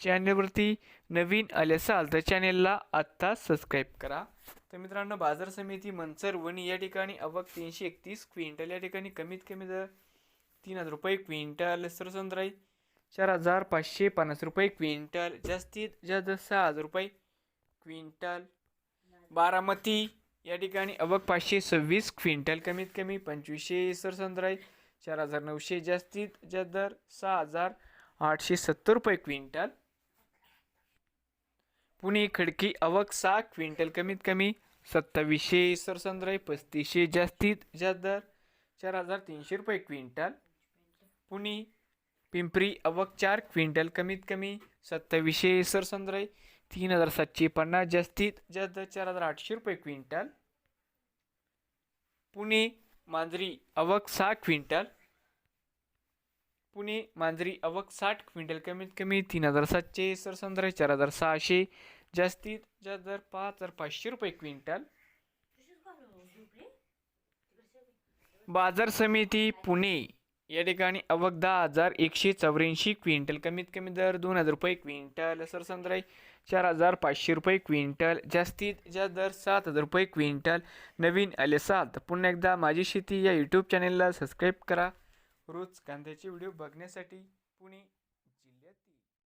चॅनलवरती नवीन आले असाल तर चॅनेलला आत्ता सबस्क्राईब करा. तर मित्रांनो बाजार समिती मनसर वणी या ठिकाणी अवक तीनशे एकतीस क्विंटल या ठिकाणी कमीत कमी दर तीन हजार रुपये क्विंटल सरसंद्राई चार हजार पाचशे पन्नास रुपये क्विंटल जास्तीत जास्त सहा हजार रुपये क्विंटल. बारामती या ठिकाणी अवक पाचशे सव्वीस क्विंटल कमीत कमी पंचवीसशे सरसंद्राई चार हजार नऊशे जास्तीत जास्त दर सहा हजार आठशे सत्तर रुपये क्विंटल. पुणे खडकी अवक सहा क्विंटल कमीत कमी सत्तावीसशे सरसंद्राई पस्तीसशे जास्तीत जास्त दर चार हजार तीनशे रुपये क्विंटल. पुणे पिंपरी अवक चार क्विंटल कमीत कमी सत्तावीसशे सरसंद्राई तीन हजार सातशे पन्नास जास्तीत जास्त दर चार हजार आठशे रुपये क्विंटल. पुणे मांजरी अवक सहा क्विंटल. पुणे मांजरी अवक साठ क्विंटल कमीत कमी तीन हजार सातशे सरसंद्राई चार हजार सहाशे जास्तीत जास्त दर पाच हजार पाचशे रुपये क्विंटल. बाजार समिती पुणे या ठिकाणी अवक दहा हजार एकशे चौऱ्याऐंशी क्विंटल कमीत कमी दर दोन हजार रुपये क्विंटल सरसंद्राई चार हजार पाचशे रुपये क्विंटल जास्तीत जास्त दर सात हजार रुपये क्विंटल. नवीन आले सात पुन्हा एकदा माझी शेती या यूट्यूब चॅनेलला सबस्क्राईब करा. रोज कांद्याचे व्हिडिओ बघण्यासाठी पुणे